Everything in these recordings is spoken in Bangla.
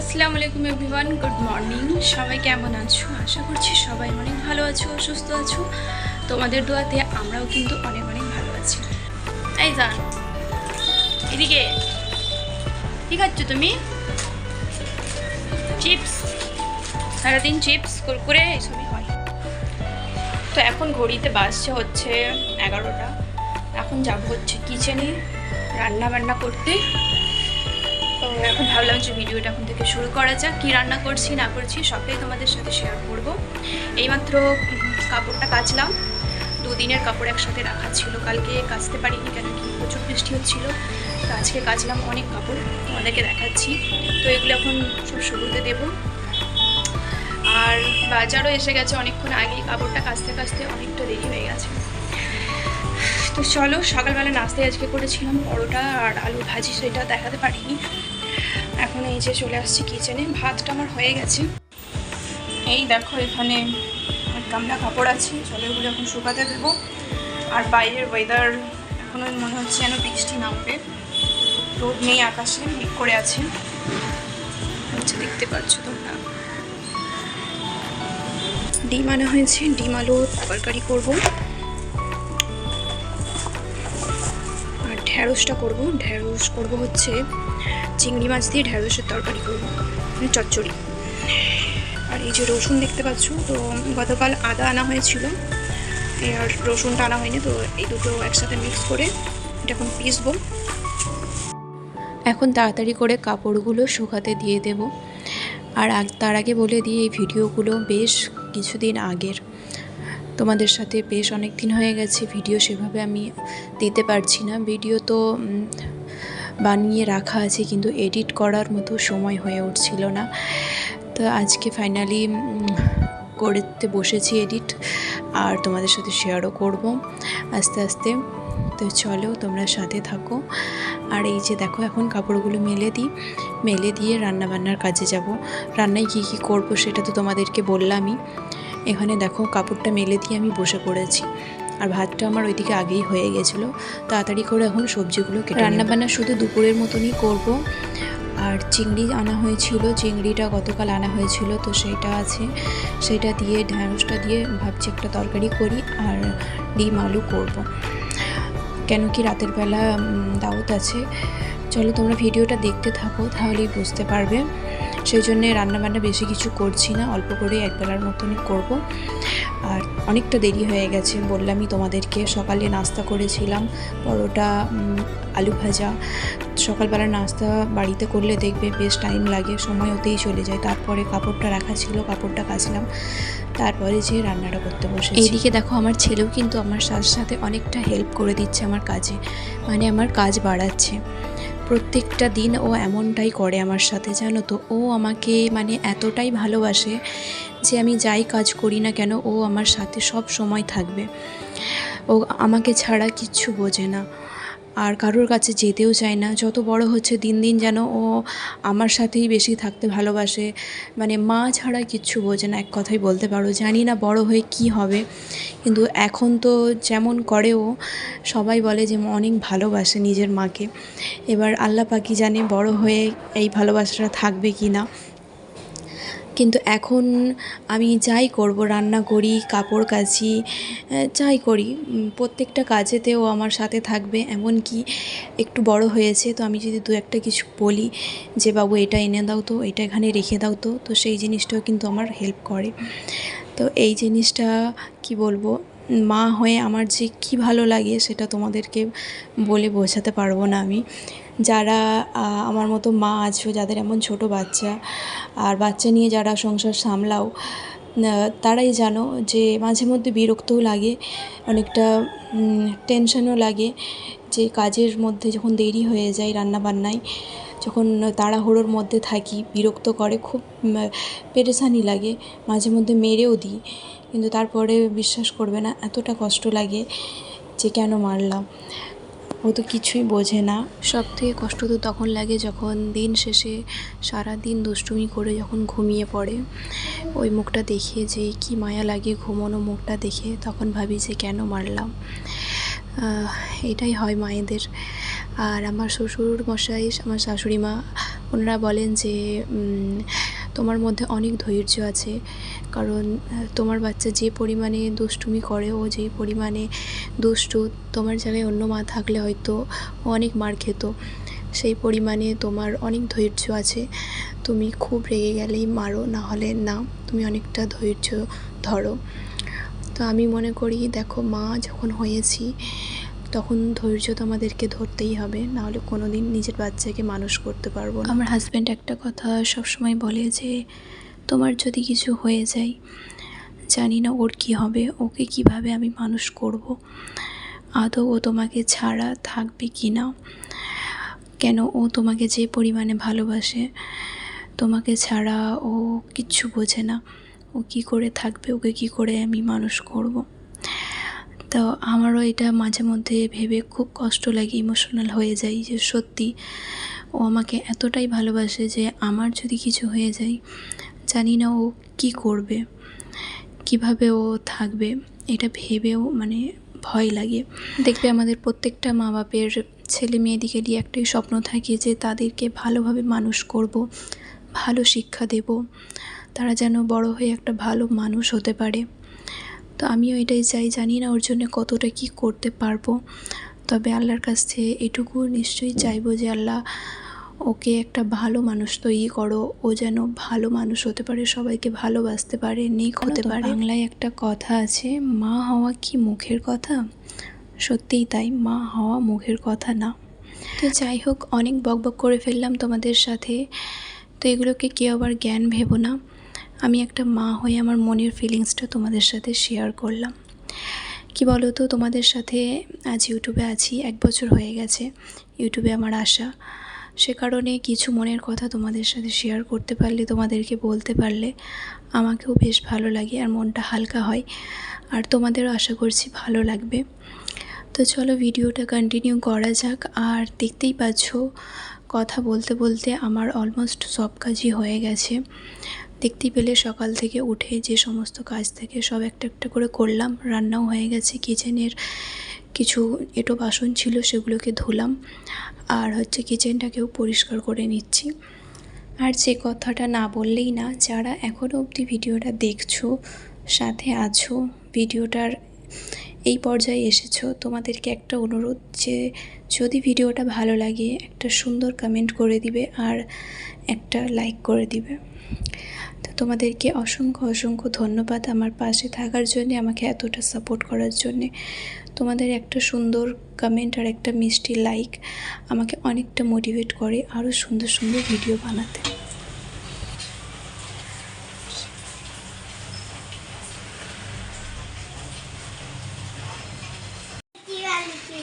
আসসালামু আলাইকুম এভরিওয়ান, গুড মর্নিং। সবাই কেমন আছো? আশা করছি সবাই অনেক ভালো আছো সুস্থ আছো। তোমাদের দোয়াতে আমরাও কিন্তু অনেক অনেক ভালো আছি। এই যান এদিকে। কি খাচ্ছ তুমি? চিপস। সারাদিন চিপস, কুরকুরে, এইসবই হয়। তো এখন ঘড়িতে বাজছে হচ্ছে এগারোটা। এখন যাব হচ্ছে কিচেনে রান্না বান্না করতে। এখন ভাবলাম যে ভিডিওটা এখন থেকে শুরু করা যাক। কী রান্না করছি, না করছি, সবটাই তোমাদের সাথে শেয়ার করব। এইমাত্র কাপড়টা কাচলাম। দুদিনের কাপড় একসাথে রাখা ছিল। কালকে কাচতে পারিনি কেন কি প্রচুর বৃষ্টি হচ্ছিল। তো আজকে কাচলাম অনেক কাপড় তোমাদেরকে দেখাচ্ছি। তো এগুলো এখন সব শুরুতে দেবো। আর বাজারও এসে গেছে অনেকক্ষণ আগেই। কাপড়টা কাচতে কাচতে অনেকটা দেরি হয়ে গেছে। তো চলো, সকালবেলা নাস্তায় আজকে করেছিলাম পরোটা আর আলু ভাজি, সেটা দেখাতে পারিনি। এখন এই যে চলে আসছি কিচেনে ভাতটা আমার হয়ে গেছে। এই দেখো এখানে গামলা কাপড় আছে। চলো এগুলো এখন শুকাতে দেবো। আর বাইরের ওয়েদার এখনও মনে হচ্ছে যেন বৃষ্টি নামবে। রোদ নেই আকাশে, মেঘ করে আছে। আচ্ছা দেখতে পাচ্ছ তোমরা। ডিম আনা হয়েছে। ডিম, আলু, তরকারি করব। আর ঢ্যাঁড়সটা করব। ঢ্যাঁড়স করব হচ্ছে চিংড়ি মাছ দিয়ে ঢ্যাঁড়সের তরকারি করব। মানে চচ্চড়ি। আর এই যে রসুন দেখতে পাচ্ছ, তো গতকাল আদা আনা হয়েছিল। আর রসুনটা আনা হয়নি, তো এই দুটো একসাথে মিক্স করে এটা এখন পিসবো। এখন তাড়াতাড়ি করে কাপড়গুলো শুকাতে দিয়ে দেব। আর তার আগে বলে দিই, এই ভিডিওগুলো বেশ কিছুদিন আগের। তোমাদের সাথে বেশ অনেক দিন হয়ে গেছে, ভিডিও সেভাবে আমি দিতে পারছি না। ভিডিও তো বানিয়ে রাখা আছে, কিন্তু এডিট করার মতো সময় হয়ে উঠছিল না। তো আজকে ফাইনালি করতে বসেছি এডিট আর তোমাদের সাথে শেয়ারও করব আস্তে আস্তে। তো চলো, তোমরা সাথে থাকো। আর এই যে দেখো, এখন কাপড়গুলো মেলে দিই। মেলে দিয়ে রান্না বান্নার কাজে যাব। রান্নায় কী কী করব সেটা তো তোমাদেরকে বললামই। এখানে দেখো, কাপড়টা মেলে দিয়ে আমি বসে পড়েছি। আর ভাতটা আমার ওইদিকে আগেই হয়ে গেছিল। তাড়াতাড়ি করে এখন সবজিগুলো কেটে রান্না বান্না শুধু দুপুরের মতনই করব। আর চিংড়ি আনা হয়েছিল চিংড়িটা গতকাল আনা হয়েছিল তো সেইটা আছে। সেটা দিয়ে ঢ্যাঁড়সটা দিয়ে ভাবছি একটা তরকারি করি আর ডিম আলু করব। কেন কি রাতের বেলা উম, দাওয়াত আছে। চলো তোমরা ভিডিওটা দেখতে থাকো তাহলেই বুঝতে পারবে। সেই জন্যে রান্নাবান্না বেশি কিছু করছি না অল্প করে একবেলার মতনই করব। আর অনেকটা দেরি হয়ে গেছে। বললামই তোমাদেরকে, সকালে নাস্তা করেছিলাম, পরোটা আলু ভাজা। সকালবেলা নাস্তা বাড়িতে করলে দেখবে বেশ টাইম লাগে, সময় ওতেই চলে যায়। তারপরে কাপড়টা রাখা ছিল, কাপড়টা কাচলাম। তারপরে যে রান্নাটা করতে বসে এইদিকে দেখো, আমার ছেলেও কিন্তু আমার সাথে সাথে অনেকটা হেল্প করে দিচ্ছে আমার কাজে। মানে আমার কাজ বাড়াচ্ছে। প্রত্যেকটা দিন ও এমনটাই করে আমার সাথে, জানো তো। ও আমাকে মানে এতটাই ভালোবাসে যে আমি যাই কাজ করি না কেন, ও আমার সাথে সব সময় থাকবে। ও আমাকে ছাড়া কিচ্ছু বোঝে না। আর কারোর কাছে যেতেও চায় না। যত বড় হচ্ছে দিন দিন যেন ও আমার সাথেই বেশি থাকতে ভালোবাসে। মানে মা ছাড়া কিচ্ছু বোঝে না, এক কথাই বলতে পারো। জানি না বড় হয়ে কি হবে। কিন্তু এখন তো যেমন করে ও, সবাই বলে যে অনেক ভালোবাসে নিজের মাকে। এবার আল্লাহ পাকি জানে বড় হয়ে এই ভালোবাসাটা থাকবে কি না। কিন্তু এখন আমি যাই করব, রান্না করি, কাপড় কাচি যাই করি। প্রত্যেকটা কাজেতেও আমার সাথে থাকবে, এমনকি একটু বড় হয়েছে, তো আমি যদি দু একটা কিছু বলি যে, বাবু, এটা এনে দাও তো, এটা এখানে রেখে দাও তো। তো সেই জিনিসটাও কিন্তু আমার হেল্প করে। তো এই জিনিসটা কি বলব, মা হয়ে আমার যে কি ভালো লাগে, সেটা তোমাদেরকে বলে বোঝাতে পারব না আমি। যারা আমার মতো মা আছো, যাদের এমন ছোট বাচ্চা, আর বাচ্চা নিয়ে যারা সংসার সামলাও তারাই জানো যে মাঝে মধ্যে বিরক্তও লাগে, অনেকটা টেনশনও লাগে, যে কাজের মধ্যে যখন দেরি হয়ে যায় রান্না বান্নায় যখন তাড়াহুড়োর মধ্যে থাকি, বিরক্ত করে, খুব পেরেশানি লাগে, মাঝে মধ্যে মেরেও দিই, কিন্তু তারপরে বিশ্বাস করবে না, এতটা কষ্ট লাগে যে কেন মারলাম। ও তো কিছুই বোঝে না। সব থেকে কষ্ট তো তখন লাগে যখন দিন শেষে সারা দিন দুষ্টুমি করে যখন ঘুমিয়ে পড়ে। ওই মুখটা দেখে যে কি মায়া লাগে ঘুমোনো মুখটা দেখে তখন ভাবি যে কেন মারলাম। এটাই হয় মায়েদের। আর আমার শ্বশুর মশাই আমার শাশুড়ি মা ওনারা বলেন যে তোমার মধ্যে অনেক ধৈর্য আছে। কারণ তোমার বাচ্চা যে পরিমাণে দুষ্টুমি করে, ও যে পরিমাণে দুষ্টু, তোমার জায়গায় অন্য মা থাকলে হয়তো অনেক মার খেত। সেই পরিমাণে তোমার অনেক ধৈর্য আছে। তুমি খুব রেগে গেলেই মারো, না হলে না, তুমি অনেকটা ধৈর্য ধরো। তো আমি মনে করি, দেখো, মা যখন হয়েছি তখন ধৈর্য তো আমাদেরকে ধরতেই হবে, নাহলে কোনো দিন নিজের বাচ্চাকে মানুষ করতে পারব আমার হাজব্যান্ড একটা কথা সবসময় বলে যে, তোমার যদি কিছু হয়ে যায়, জানি না ওর কী হবে, ওকে কীভাবে আমি মানুষ করব, আদৌ ও তোমাকে ছাড়া থাকবে কি না, কেন ও তোমাকে যে পরিমাণে ভালোবাসে, তোমাকে ছাড়া ও কিচ্ছু বোঝে না, ও কি করে থাকবে, ওকে কি করে আমি মানুষ করব। তো আমারও এটা মাঝে মধ্যে ভেবে খুব কষ্ট লাগে ইমোশনাল হয়ে যাই যে সত্যি ও আমাকে এতটাই ভালোবাসে যে আমার যদি কিছু হয়ে যায়, জানি না ও কি করবে, কীভাবে ও থাকবে, এটা ভেবেও মানে ভয় লাগে। দেখবে আমাদের প্রত্যেকটা মা বাপের ছেলে মেয়েদিকে নিয়ে একটাই স্বপ্ন থাকে যে তাদেরকে ভালোভাবে মানুষ করব, ভালো শিক্ষা দেব, তারা যেন বড় হয়ে একটা ভালো মানুষ হতে পারে। তো আমিও এটাই চাই জানি না ওর জন্য কতটা কি করতে পারব। তবে আল্লাহর কাছ থেকে এটুকু নিশ্চয়ই চাইব যে আল্লাহ ওকে একটা ভালো মানুষ তৈরি করো। ও যেন ভালো মানুষ হতে পারে সবাইকে ভালোবাসতে পারে নেক হতে পারে। বাংলায় একটা কথা আছে মা হওয়া কি মুখের কথা? সত্যিই তাই মা হওয়া মুখের কথা না। তো যাই হোক অনেক বকবক করে ফেললাম তোমাদের সাথে। তো এগুলোকে কেউ আবার জ্ঞান ভেবো না। আমি একটা মা হয়ে আমার মনের ফিলিংসটা তোমাদের সাথে শেয়ার করলাম। কি বলো তো তোমাদের সাথে আজ ইউটিউবে আছি, এক বছর হয়ে গেছে ইউটিউবে আমার আসা। সে কারণে কিছু মনের কথা তোমাদের সাথে শেয়ার করতে পারলে, তোমাদেরকে বলতে পারলে আমাকেও বেশ ভালো লাগে আর মনটা হালকা হয়। আর তোমাদেরও আশা করছি ভালো লাগবে। তো চলো ভিডিওটা কন্টিনিউ করা যাক। আর দেখতেই পাচ্ছ, কথা বলতে বলতে আমার অলমোস্ট সব কাজই হয়ে গেছে। দেখতেই পেলে সকাল থেকে উঠে যে সমস্ত কাজ থেকে সব একটা একটা করে করলাম, রান্নাও হয়ে গেছে কিচেনের কিছু এটো বাসন ছিল সেগুলোকে ধুলাম, আর হচ্ছে কিচেনটাকেও পরিষ্কার করে নিচ্ছি। আর যে কথাটা না বললেই না, যারা এখনও অবধি ভিডিওটা দেখছ, সাথে আছো, ভিডিওটার এই পর্যায়ে এসেছ, তোমাদেরকে একটা অনুরোধ যে যদি ভিডিওটা ভালো লাগে, একটা সুন্দর কমেন্ট করে দিবে আর একটা লাইক করে দিবে। তো তোমাদেরকে অসংখ্য অসংখ্য ধন্যবাদ আমার পাশে থাকার জন্যে, আমাকে এতটা সাপোর্ট করার জন্যে। তোমাদের একটা সুন্দর কমেন্ট আর একটা মিষ্টি লাইক আমাকে অনেকটা মোটিভেট করে আরও সুন্দর সুন্দর ভিডিও বানাতে।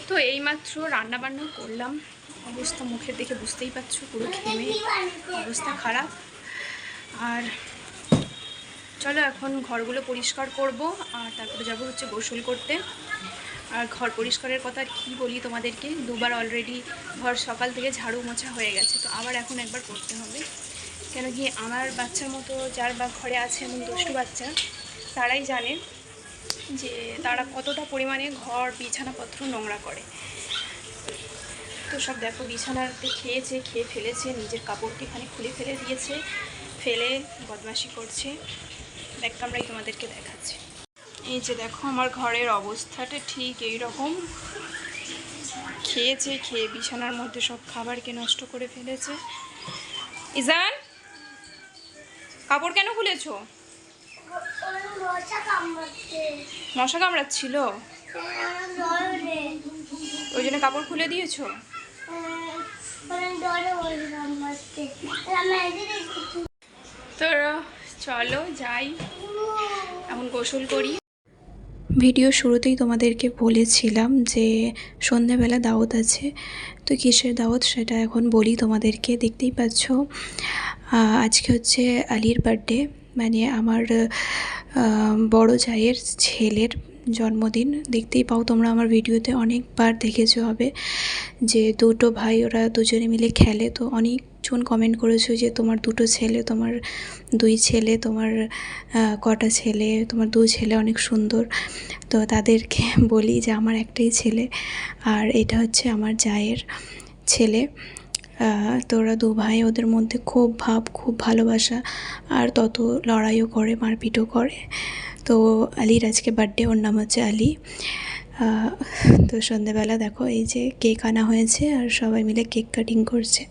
তো এইমাত্র রান্না বান্না করলাম। অবস্থা মুখের দেখে বুঝতেই পারছ, পুরো ঘেমে অবস্থা খারাপ। আর চলো এখন ঘরগুলো পরিষ্কার করব, আর তারপরে যাব হচ্ছে গোসল করতে। আর ঘর পরিষ্কারের কথা কী বলি তোমাদেরকে? দুবার অলরেডি ঘর সকাল থেকে ঝাড়ু মোছা হয়ে গেছে, তো আবার এখন একবার করতে হবে। কেন কি আমার বাচ্চার মতো যার বা ঘরে আছে এমন দুষ্টু বাচ্চা, তারাই জানে যে তারা কতটা পরিমাণে ঘর বিছানাপত্র নোংরা করে। তো সব দেখো, বিছানাতে খেয়েছে, খেয়ে ফেলেছে, নিজের কাপড়টি এখানে খুলে ফেলে দিয়েছে, ফেলে বদমাশি করছে। দেখ আমরাই তোমাদেরকে দেখাচ্ছি। এই যে দেখো আমার ঘরের অবস্থাটা ঠিক এই রকম খেয়েছে খেয়ে বিছানার মধ্যে সব খাবারকে নষ্ট করে ফেলেছে। ইজান কাপড় কেন খুলেছো? মশা কামড়াচ্ছিল? ওই জন্য কাপড় খুলে দিয়েছ? তো চলো যাই এখন গোসল করি। ভিডিও শুরুতেই তোমাদেরকে বলেছিলাম যে সন্ধ্যাবেলা দাওয়াত আছে, তো কিসের দাওয়াত সেটা এখন বলি তোমাদেরকে, দেখতেই পাচ্ছ। আজকে হচ্ছে আলির বার্থডে মানে আমার বড় জায়ের ছেলের জন্মদিন। দেখতেই পাও তোমরা আমার ভিডিওতে অনেকবার দেখেছ হবে যে দুটো ভাই ওরা দুজনে মিলে খেলে, তো অনেকজন কমেন্ট করেছ যে, তোমার দুটো ছেলে, তোমার দুই ছেলে, তোমার কটা ছেলে, তোমার দু ছেলে অনেক সুন্দর। তো তাদেরকে বলি যে, আমার একটাই ছেলে আর এটা হচ্ছে আমার জায়ের ছেলে। তো ওরা দু ভাই, ওদের মধ্যে খুব ভাব, খুব ভালোবাসা আর তত লড়াইও করে, মারপিটও করে। তো আলির আজকে বার্থডে ওর নাম হচ্ছে আলি। তো সন্ধেবেলা দেখো এই যে কেক আনা হয়েছে আর সবাই মিলে কেক কাটিং করছে।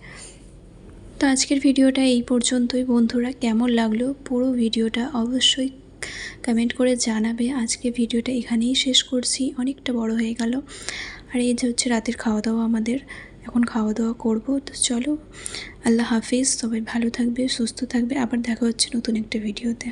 তো আজকের ভিডিওটা এই পর্যন্তই। বন্ধুরা, কেমন লাগল পুরো ভিডিওটা অবশ্যই কমেন্ট করে জানাবে। আজকে ভিডিওটা এখানেই শেষ করছি। অনেকটা বড় হয়ে গেল। আর এই যে হচ্ছে রাতের খাওয়া দাওয়া আমাদের। এখন খাওয়া দাওয়া করব। তো চলো, আল্লাহ হাফিজ। সবাই ভালো থাকবে, সুস্থ থাকবে। আবার দেখা হচ্ছে নতুন একটা ভিডিওতে।